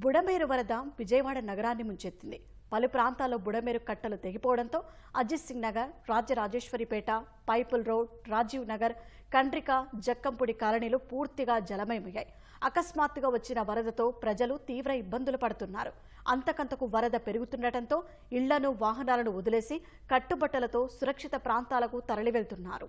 బుడమేరు వరద విజయవాడ నగరాన్ని ముంచెత్తింది. పలు ప్రాంతాల్లో బుడమేరు కట్టలు తెగిపోవడంతో అజిత్ సింగ్ నగర్ రాజరాజేశ్వరిపేట పైపుల్ రోడ్ రాజీవ్ నగర్ కండ్రిక జక్కంపుడి కాలనీలు పూర్తిగా జలమయమయ్యాయి. అకస్మాత్తుగా వచ్చిన వరదతో ప్రజలు తీవ్ర ఇబ్బందులు పడుతున్నారు. అంతకంతకు వరద పెరుగుతుండటంతో ఇళ్ళను వాహనాలను వదిలేసి కట్టుబట్టలతో సురక్షిత ప్రాంతాలకు తరలివెళ్తున్నారు.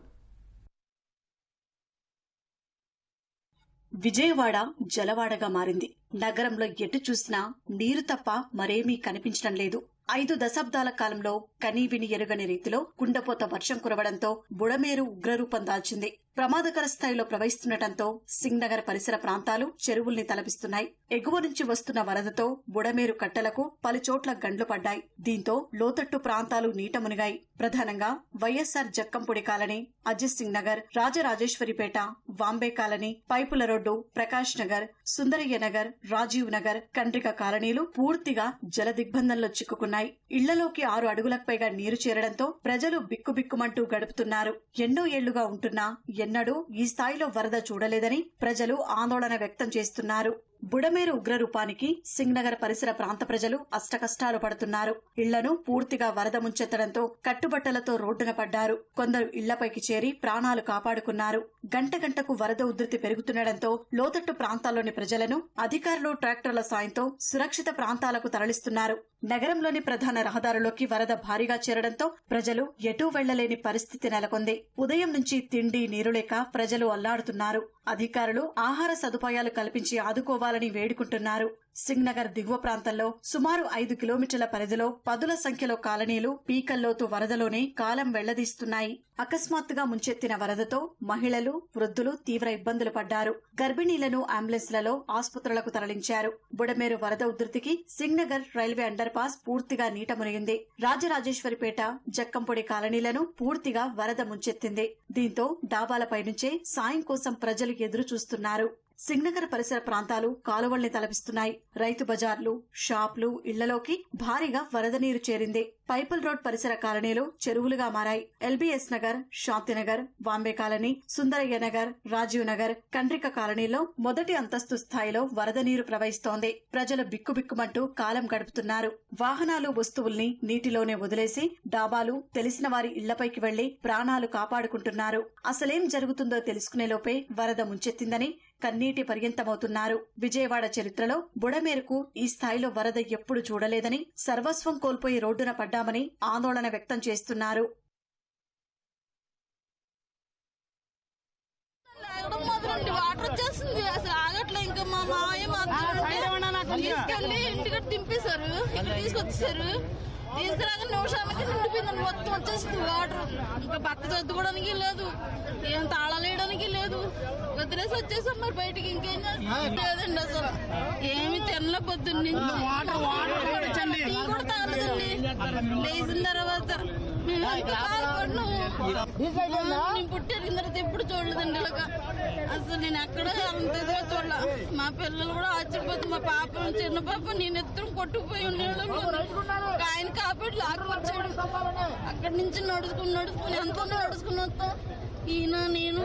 విజయవాడ జలవాడగా మారింది. నగరంలో ఎటు చూసినా నీరు తప్ప మరేమీ కనిపించడం లేదు. ఐదు దశాబ్దాల కాలంలో కనీవిని ఎరుగని రీతిలో కుండపోత వర్షం కురవడంతో బుడమేరు ఉగ్రరూపం దాల్చింది. ప్రమాదకర స్థాయిలో ప్రవహిస్తుండటంతో సింగ్నగర్ పరిసర ప్రాంతాలు చెరువుల్ని తలపిస్తున్నాయి. ఎగువ నుంచి వస్తున్న వరదతో బుడమేరు కట్టలకు పలుచోట్ల గండ్లు పడ్డాయి. దీంతో లోతట్టు ప్రాంతాలు నీట మునిగాయి. ప్రధానంగా YSR Jakkampudi colony Ajit Singh Nagar Rajarajeswaripeta Vambay colony Paipula road Prakash Nagar Sundarayya Nagar Rajiv Nagar Kandrika కాలనీలు పూర్తిగా జల దిగ్బంధంలో చిక్కుకున్నాయి. ఇళ్ళలోకి ఆరు అడుగులకు పైగా నీరు చేరడంతో ప్రజలు బిక్కుబిక్కుమంటూ గడుపుతున్నారు. ఎన్నో ఏళ్ళుగా ఉంటున్నా ఎన్నడూ ఈ స్థాయిలో వరద చూడలేదని ప్రజలు ఆందోళన వ్యక్తం చేస్తున్నారు. బుడమేరు ఉగ్రరూపానికి సింగ్నగర్ పరిసర ప్రాంత ప్రజలు అష్టకష్టాలు పడుతున్నారు. ఇళ్ళను పూర్తిగా వరద ముంచెత్తడంతో కట్టుబట్టలతో రోడ్డున పడ్డారు. కొందరు ఇళ్ళపైకి చేరి ప్రాణాలు కాపాడుకున్నారు. గంట గంటకు వరద ఉధృతి పెరుగుతుండటంతో లోతట్టు ప్రాంతాల్లోని ప్రజలను అధికారులు ట్రాక్టర్ల సాయంతో సురక్షిత ప్రాంతాలకు తరలిస్తున్నారు. నగరంలోని ప్రధాన రహదారులోకి వరద భారీగా చేరడంతో ప్రజలు ఎటూ వెళ్ళలేని పరిస్థితి నెలకొంది. ఉదయం నుంచి తిండి నీరులేక ప్రజలు అల్లాడుతున్నారు. అధికారులు ఆహార సదుపాయాలు కల్పించి ఆదుకోవాలని వేడుకుంటున్నారు. సింగ్నగర్ దిగువ ప్రాంతంలో సుమారు ఐదు కిలోమీటర్ల పరిధిలో పదుల సంఖ్యలో కాలనీలు పీకల్లోతు వరదలోనే కాలం వెళ్ళదీస్తున్నాయి. అకస్మాత్తుగా ముంచెత్తిన వరదతో మహిళలు వృద్ధులు తీవ్ర ఇబ్బందులు పడ్డారు. గర్భిణీలను అంబులెన్స్లలో ఆసుపత్రులకు తరలించారు. బుడమేరు వరద ఉధృతికి సింగ్నగర్ రైల్వే అండర్ పాస్ పూర్తిగా నీట మునిగింది. రాజరాజేశ్వరిపేట జక్కంపొడి కాలనీలను పూర్తిగా వరద ముంచెత్తింది. దీంతో డాబాలపై నుంచే సాయం కోసం ప్రజలు ఎదురు చూస్తున్నారు సింగనగర్ పరిసర ప్రాంతాలు కాలువల్ని తలపిస్తున్నాయి. రైతు బజార్లు షాప్లు ఇళ్ళలోకి భారీగా వరద నీరు చేరింది. పైపుల్ రోడ్ పరిసర కాలనీలు చెరువులుగా మారాయి. ఎల్బీఎస్ నగర్ శాంతినగర్ వాంబే కాలనీ సుందరయ్య నగర్ రాజీవ్ నగర్ కండ్రిక కాలనీలో మొదటి అంతస్తు స్థాయిలో వరద నీరు ప్రవహిస్తోంది. ప్రజలు బిక్కుబిక్కుమంటూ కాలం గడుపుతున్నారు. వాహనాలు వస్తువుల్ని నీటిలోనే వదిలేసి డాబాలు తెలిసిన వారి ఇళ్ళపైకి వెళ్ళి ప్రాణాలు కాపాడుకుంటున్నారు. అసలేం జరుగుతుందో తెలుసుకునే లోపే వరద ముంచెత్తిందని కన్నీటి పర్యంతమవుతున్నారు. విజయవాడ చరిత్రలో బుడమేరకు ఈ స్థాయిలో వరద ఎప్పుడు చూడలేదని సర్వస్వం కోల్పోయి రోడ్డున పడ్డామని ఆందోళన వ్యక్తం చేస్తున్నారు. లాగడం మొదలండి వాటర్ వచ్చేస్తుంది. అసలు ఆగట్లే. ఇంకా మా మావయ్య మాత్రం తీసుకెళ్ళి ఇంటికి దింపేశారు. ఇక్కడ తీసుకొచ్చేసారు తీసుకురాక నిమిషాలకి నిండిపోయిందండి మొత్తం వచ్చేస్తుంది వాటర్ ఇంకా బట్ట చదువుకోవడానికి లేదు. ఏం తాళాలు వేయడానికి లేదు. వదిలేసి వచ్చేసాం మరి బయటికి. ఇంకేం చేస్తాం? లేదండి అసలు. ఏమి తినలే పొద్దున్న. కూడా తాగలేదండి. లేచిన తర్వాత. మేము పుట్టిన. తర్వాత ఎప్పుడు చూడలేదండి ఇలాగా. అసలు నేను ఎక్కడ అంత ఇదిగా మా పిల్లలు కూడా ఆశ్చర్యపోతుంది మా పాప చిన్న పాప నేను ఎత్తున కొట్టుకుపోయి ఉండేవాళ్ళు ఒక ఆయన కాపాడు లాక్కొచ్చాడు అక్కడి నుంచి నడుచుకుని నడుచుకుని ఎంతో నడుచుకుని వస్తాం. ఈయన నేను